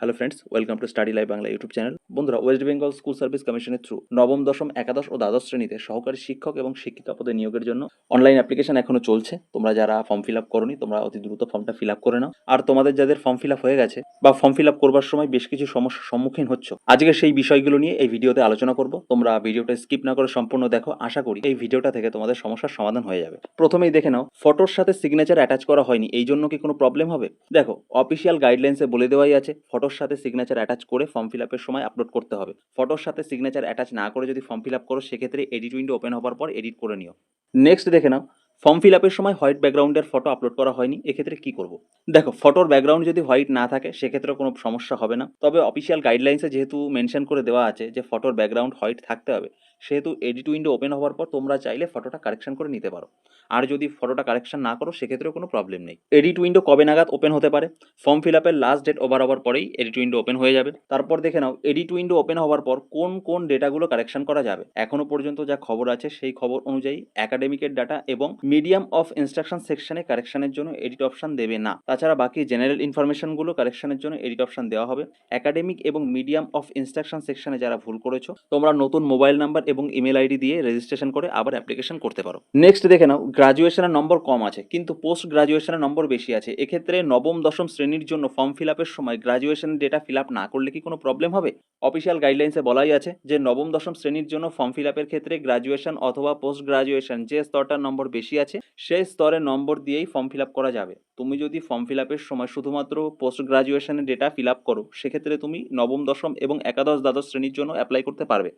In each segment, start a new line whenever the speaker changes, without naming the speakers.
Hello friends welcome to study live Bangla YouTube channel বন্ধুরা West Bengal school service কমিশনের through নবম, দশম, একাদশ ও দ্বাদশ শ্রেণীতে সহকারী শিক্ষক এবং শিক্ষিকা পদে নিয়োগের জন্য অনলাইন অ্যাপ্লিকেশন এখনও চলছে। তোমরা যারা ফর্ম ফিল আপ করনি, তোমরা অতি দ্রুত ফর্মটা ফিল আপ করে নাও। আর তোমাদের যাদের ফর্ম ফিল আপ হয়ে গেছে বা ফর্ম ফিল আপ করবার সময় বেশ কিছু সমস্যার সম্মুখীন হচ্ছ, আজকে সেই বিষয়গুলো নিয়ে এই ভিডিওতে আলোচনা করব। তোমরা ভিডিওটা স্কিপ না করে সম্পূর্ণ দেখো। আশা করি এই ভিডিওটা থেকে তোমাদের সমস্যার সমাধান হয়ে যাবে। প্রথমেই দেখে নাও ফটোর সাথে সিগনেচার অ্যাটাচ করা হয়নি। এই জন্য কি কোনো প্রবলেম হবে? দেখো অফিসিয়াল গাইডলাইন্সে বলে দেওয়াই আছে ফটোর সাথে সিগনেচার অ্যাটাচ করে ফর্ম ফিল আপের সময় আপলোড করতে হবে। ফটোর সাথে সিগনেচার অ্যাটাচ না করে যদি ফর্ম ফিল আপ করো, সেক্ষেত্রে এডিট উইন্ডো ওপেন হওয়ার পর এডিট করে নিও। নেক্সট দেখে নাও ফর্ম ফিল আপের সময় হোয়াইট ব্যাকগ্রাউন্ডের ফটো আপলোড করা হয়নি, এক্ষেত্রে কি করব? দেখো ফটোর ব্যাকগ্রাউন্ড যদি হোয়াইট না থাকে, সেক্ষেত্রে কোনো সমস্যা হবে না। তবে অফিসিয়াল গাইডলাইন্সে যেহেতু মেনশন করে দেওয়া আছে যে ফটোর ব্যাকগ্রাউন্ড হোয়াইট থাকতে হবে, সেহেতু এডিট উইন্ডো ওপেন হওয়ার পর তোমরা চাইলে ফটোটা কারেকশন করে নিতে পারো। আর যদি ফটোটা কারেকশন না করো, সেক্ষেত্রেও কোনো প্রবলেম নেই। এডিট উইন্ডো কবে নাগাদ ওপেন হতে পারে? ফর্ম ফিল আপের লাস্ট ডেট ওভার হওয়ার পরেই এডিট উইন্ডো ওপেন হয়ে যাবে। তারপর দেখে নাও এডিট উইন্ডো ওপেন হওয়ার পর কোন কোন ডেটাগুলো কারেকশন করা যাবে? এখনও পর্যন্ত যা খবর আছে, সেই খবর অনুযায়ী একাডেমিকের ডাটা এবং মিডিয়াম অফ ইনস্ট্রাকশন সেকশনে কারেকশনের জন্য এডিট অপশন দেবে না। তাছাড়া বাকি জেনারেল ইনফরমেশনগুলো কারেকশনের জন্য এডিট অপশন দেওয়া হবে। একাডেমিক এবং মিডিয়াম অফ ইনস্ট্রাকশন সেকশনে যারা ভুল করেছ, তোমরা নতুন মোবাইল নাম্বার এবং ইমেল আইডি দিয়ে রেজিস্ট্রেশন করে আবার অ্যাপ্লিকেশন করতে পারো। নেক্সট দেখে নাও গ্রাজুয়েশনের নম্বর কম আছে, কিন্তু পোস্ট গ্রাজুয়েশনের নম্বর বেশি আছে। এক্ষেত্রে নবম, দশম শ্রেণির জন্য ফর্ম ফিল আপের সময় গ্রাজুয়েশন ডেটা ফিল আপ না করলে কি কোনো প্রবলেম হবে? অফিসিয়াল গাইডলাইন্সে বলাই আছে যে নবম, দশম শ্রেণির জন্য ফর্ম ফিল আপের ক্ষেত্রে গ্রাজুয়েশন অথবা পোস্ট গ্রাজুয়েশন যে স্তরটার নম্বর বেশি আছে, সেই স্তরের নম্বর দিয়েই ফর্ম ফিল করা যাবে। তুমি যদি ফর্ম ফিল সময় শুধুমাত্র পোস্ট গ্রাজুয়েশনের ডেটা ফিল আপ করো, সেক্ষেত্রে তুমি নবম, দশম এবং একাদশ, দ্বাদশ শ্রেণির জন্য অ্যাপ্লাই করতে পারবে।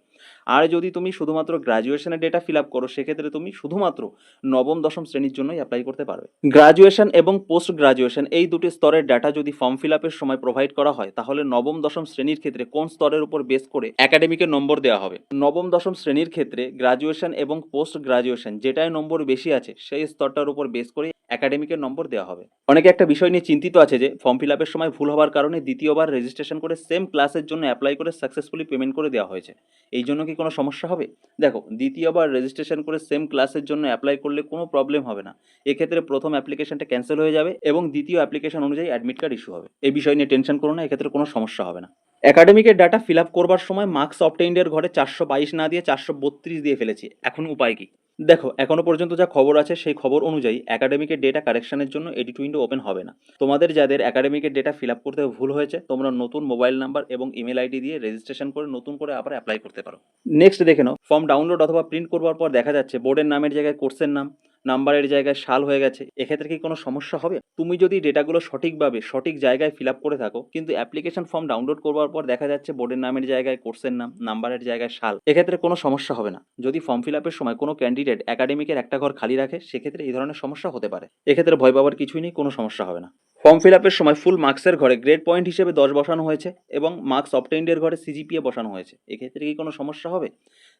আর যদি তুমি শুধুমাত্র গ্রাজুয়েশনের ডেটা ফিল আপ করো, সেক্ষেত্রে তুমি শুধুমাত্র নবম, দশম শ্রেণির জন্যই অ্যাপ্লাই করতে পারবে। গ্রাজুয়েশন এবং পোস্ট গ্রাজুয়েশন এই দুটি স্তরের ডাটা যদি ফর্ম ফিল আপের সময় প্রোভাইড করা হয়, তাহলে নবম, দশম শ্রেণির ক্ষেত্রে কোন স্তরের উপর বেস করে একাডেমিকের নম্বর দেওয়া হবে? নবম, দশম শ্রেণির ক্ষেত্রে গ্রাজুয়েশন এবং পোস্ট গ্রাজুয়েশন যেটাই নম্বর বেশি আছে সেই স্তরটার উপর বেস করে একাডেমিকের নম্বর দেওয়া হবে। অনেকে একটা বিষয় নিয়ে চিন্তিত আছে যে ফর্ম ফিল আপের সময় ভুল হওয়ার কারণে দ্বিতীয়বার রেজিস্ট্রেশন করে সেম ক্লাসের জন্য অ্যাপ্লাই করে সাকসেসফুলি পেমেন্ট করে দেওয়া হয়েছে। এই জন্য কি কোনো সমস্যা হবে? দেখো, দ্বিতীয়বার রেজিস্ট্রেশন করে সেম ক্লাসের জন্য অ্যাপ্লাই করলে কোনো প্রবলেম হবে না। এক্ষেত্রে প্রথম অ্যাপ্লিকেশনটা ক্যান্সেল হয়ে যাবে এবং দ্বিতীয় অ্যাপ্লিকেশন অনুযায়ী অ্যাডমিট কার্ড ইস্যু হবে। এই বিষয় নিয়ে টেনশন করো না, এক্ষেত্রে কোনো সমস্যা হবে না। একাডেমিকের ডাটা ফিল আপ করবার সময় মার্কস অবটেইন্ডের ঘরে চারশো বাইশ না দিয়ে চারশো বত্রিশ দিয়ে ফেলেছি। এখন উপায় কি? দেখো, এখনও পর্যন্ত যা খবর আছে সেই খবর অনুযায়ী একাডেমিকের ডেটা কারেকশনের জন্য এডিট উইন্ডো ওপেন হবে না। তোমাদের যাদের একাডেমিকের ডেটা ফিল আপ করতে ভুল হয়েছে, তোমরা নতুন মোবাইল নাম্বার এবং ইমেল আইডি দিয়ে রেজিস্ট্রেশন করে নতুন করে আবার অ্যাপ্লাই করতে পারো। নেক্সট দেখে নাও ফর্ম ডাউনলোড অথবা প্রিন্ট করবার পর দেখা যাচ্ছে বোর্ডের নামের জায়গায় কোর্সের নাম। নাম্বারের জায়গায় সাল হয়ে গেছে, এক্ষেত্রে কি কোনো সমস্যা হবে? তুমি যদি ডেটাগুলো সঠিকভাবে, সঠিক জায়গায় ফিল আপ করে থাকো, কিন্তু অ্যাপ্লিকেশন ফর্ম ডাউনলোড করবার পর দেখা যাচ্ছে বোর্ডের নামের জায়গায়, কোর্সের নাম, নাম্বারের জায়গায় সাল, এক্ষেত্রে কোনো সমস্যা হবে না। যদি ফর্ম ফিল আপের সময় কোনো ক্যান্ডিডেট একাডেমিকের একটা ঘর খালি রাখে, সেক্ষেত্রে এই ধরনের সমস্যা হতে পারে। এক্ষেত্রে ভয় পাওয়ার কিছুই নেই, কোনো সমস্যা হবে না। ফর্ম ফিল আপের সময় ফুল মার্কসের ঘরে গ্রেড পয়েন্ট হিসেবে দশ বসানো হয়েছে এবং মার্কস অবটেন্ডের ঘরে সিজিপিএ বসানো হয়েছে, এক্ষেত্রে কি কোনো সমস্যা হবে?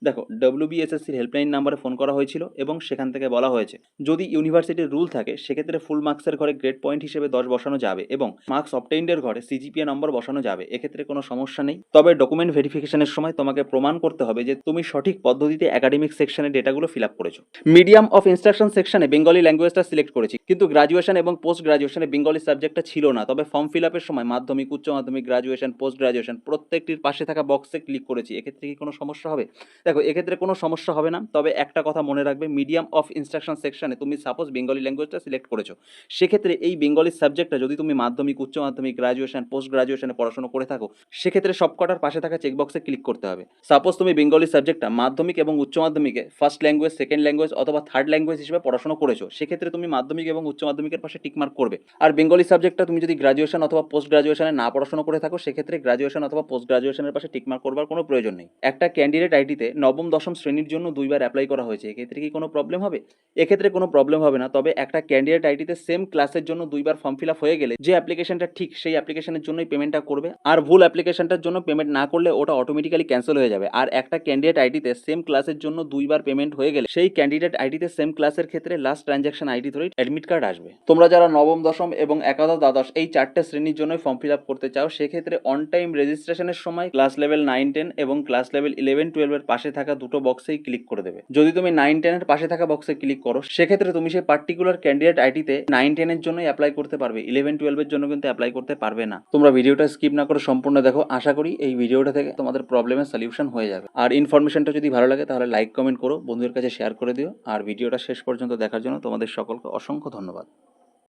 দেখো ডব্লিউবিএসএসসির হেল্পলাইন নাম্বারে ফোন করা হয়েছিল এবং সেখান থেকে বলা হয়েছে, যদি ইউনিভার্সিটির রুল থাকে, সেক্ষেত্রে ফুল মার্কসের ঘরে গ্রেড পয়েন্ট হিসেবে দশ বসানো যাবে এবং মার্কস অবটেন্ডের ঘরে সিজিপিএ নম্বর বসানো যাবে, এক্ষেত্রে কোনো সমস্যা নেই। তবে ডকুমেন্ট ভেরিফিকেশনের সময় তোমাকে প্রমাণ করতে হবে যে তুমি সঠিক পদ্ধতিতে একাডেমিক সেকশনের ডেটাগুলো ফিল আপ করেছ। মিডিয়াম অফ ইনস্ট্রাকশন সেকশনে বেঙ্গলি ল্যাঙ্গুয়েজটা সিলেক্ট করেছি, কিন্তু গ্রাজুয়েশন এবং পোস্ট গ্রাজুয়েশনে বেঙ্গলি সাবজেক্টটা ছিল না, তবে ফর্ম ফিল আপের সময় মাধ্যমিক, উচ্চ মাধ্যমিক গ্রাজুয়েশন পোস্ট গ্রাজুয়েশন প্রত্যেকটির পাশে থাকা বক্সে ক্লিক করেছি, এক্ষেত্রে কি কোনো সমস্যা হবে? দেখো, এক্ষেত্রে কোনো সমস্যা হবে না, তবে একটা কথা মনে রাখবে মিডিয়াম অফ ইনস্ট্রাকশন সেকশনে তুমি সাপোজ বেঙ্গলি ল্যাঙ্গুয়েজটা সিলেক্ট করেছ। সেক্ষেত্রে এই বেঙ্গলি সাবজেক্টটা যদি তুমি মাধ্যমিক, উচ্চ মাধ্যমিক গ্রাজুয়েশন পোস্ট গ্রাজুয়েশনে পড়াশোনা করে থাকো, সেক্ষেত্রে সবকটার পাশে থাকা চেকবক্সে ক্লিক করতে হবে। সাপোজ তুমি বেঙ্গলি সাবজেক্টটা মাধ্যমিক এবং উচ্চ মাধ্যমিকে ফার্স্ট ল্যাঙ্গুয়েজ সেকেন্ড ল্যাঙ্গুয়েজ অথবা থার্ড ল্যাঙ্গুয়েজ হিসেবে পড়াশোনা করেছ, সেক্ষেত্রে তুমি মাধ্যমিক এবং উচ্চ মাধ্যমিকের পাশে টিকমার্ক করবে। আর বেঙ্গলি সাবজেক্টটা তুমি যদি গ্রাজুয়েশন অথবা পোস্ট গ্রাজুয়েশনে না পড়াশোনা করে থাকো, সেক্ষেত্রে গ্রাজুয়েশন অথবা পোস্ট গ্রাজুয়েশনের পাশে টিকমার্ক করবার কোনো প্রয়োজন নেই। একটা ক্যান্ডিডেট আইডিতে নবম, দশম শ্রেণির জন্য দুইবার অ্যাপ্লাই করা হয়েছে। এক্ষেত্রে কি কোনো প্রবলেম হবে? এক্ষেত্রে কোনো প্রবলেম হবে না, তবে একটা ক্যান্ডিডেট আইডিতে সেম ক্লাসের জন্য দুইবার ফর্ম ফিল হয়ে গেলে যে অ্যাপ্লিকেশনটা ঠিক সেই অ্যাপ্লিকেশনের জন্যই পেমেন্টটা করবে। আর ভুল অ্যাপ্লিকেশনটার জন্য পেমেন্ট না করলে ওটা অটোমেটিক্যালি ক্যান্সেল হয়ে যাবে। আর একটা ক্যান্ডিডেট আইডিতে সেম ক্লাসের জন্য দুইবার পেমেন্ট হয়ে গেলে সেই ক্যান্ডিডেট আইডিতে সেম ক্লাসের ক্ষেত্রে লাস্ট ট্রানজ্যাকশন আইডি ধরেই অ্যাডমিট কার্ড আসবে। তোমরা যারা নবম, দশম এবং একাদশ, দ্বাদশ এই চারটে শ্রেণির জন্যই ফর্ম ফিল করতে চাও, সেক্ষেত্রে অন টাইম রেজিস্ট্রেশনের সময় ক্লাস লেভেল নাইন টেন এবং ক্লাস লেভেল ইলেভেন টুয়েলভের পাশে থাকা দুটো বক্সেই ক্লিক করে দেবে। যদি তুমি নাইন টেনের পাশে থাকা বক্সে ক্লিক করো, সেক্ষেত্রে তুমি সেই পার্টিকুলার ক্যান্ডিডেট আইডিতে নাইন টেনের জন্যই অ্যাপ্লাই করতে পারবে। ইলেভেন টুয়েলভের জন্য কিন্তু অ্যাপ্লাই করতে পারবে না। তোমরা ভিডিওটা স্কিপ না করে সম্পূর্ণ দেখো। আশা করি এই ভিডিওটা থেকে তোমাদের প্রবলেমের সলিউশন হয়ে যাবে। আর ইনফরমেশনটা যদি ভালো লাগে, তাহলে লাইক কমেন্ট করো, বন্ধুদের কাছে শেয়ার করে দিও। আর ভিডিওটা শেষ পর্যন্ত দেখার জন্য তোমাদের সকলকে অসংখ্য ধন্যবাদ।